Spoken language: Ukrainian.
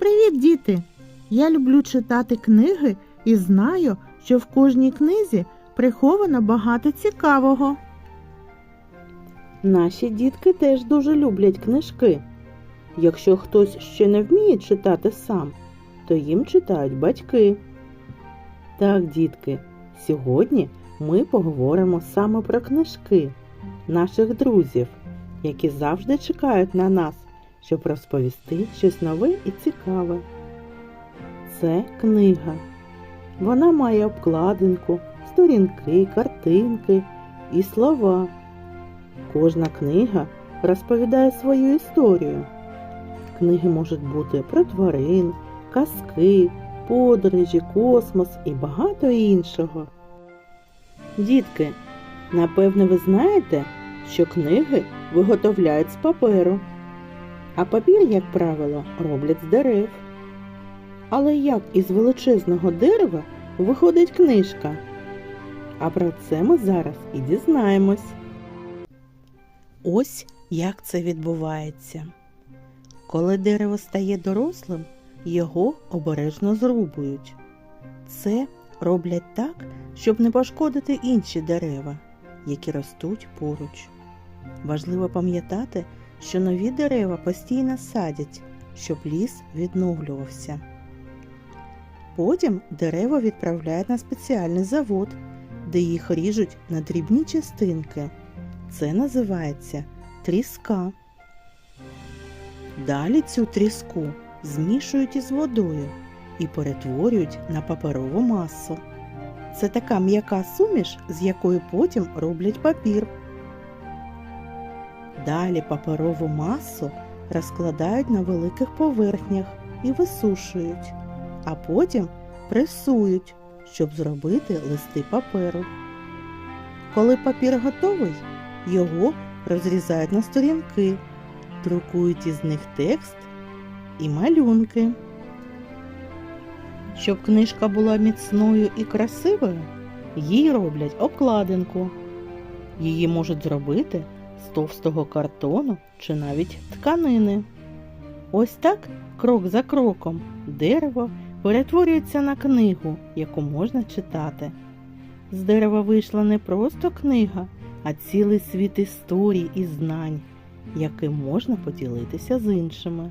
Привіт, діти! Я люблю читати книги і знаю, що в кожній книзі приховано багато цікавого. Наші дітки теж дуже люблять книжки. Якщо хтось ще не вміє читати сам, то їм читають батьки. Так, дітки, сьогодні ми поговоримо саме про книжки наших друзів, які завжди чекають на нас, щоб розповісти щось нове і цікаве. Це книга. Вона має обкладинку, сторінки, картинки і слова. Кожна книга розповідає свою історію. Книги можуть бути про тварин, казки, подорожі, космос і багато іншого. Дітки, напевне, ви знаєте, що книги виготовляють з паперу, а папір, як правило, роблять з дерев. Але як із величезного дерева виходить книжка? А про це ми зараз і дізнаємось. Ось як це відбувається. Коли дерево стає дорослим, його обережно зрубують. Це роблять так, щоб не пошкодити інші дерева, які ростуть поруч. Важливо пам'ятати, що нові дерева постійно садять, щоб ліс відновлювався. Потім дерева відправляють на спеціальний завод, де їх ріжуть на дрібні частинки. Це називається тріска. Далі цю тріску змішують із водою і перетворюють на паперову масу. Це така м'яка суміш, з якої потім роблять папір. Далі паперову масу розкладають на великих поверхнях і висушують, а потім пресують, щоб зробити листи паперу. Коли папір готовий, його розрізають на сторінки, друкують із них текст і малюнки. Щоб книжка була міцною і красивою, їй роблять обкладинку. Її можуть зробити з товстого картону чи навіть тканини. Ось так, крок за кроком, дерево перетворюється на книгу, яку можна читати. З дерева вийшла не просто книга, а цілий світ історій і знань, яким можна поділитися з іншими.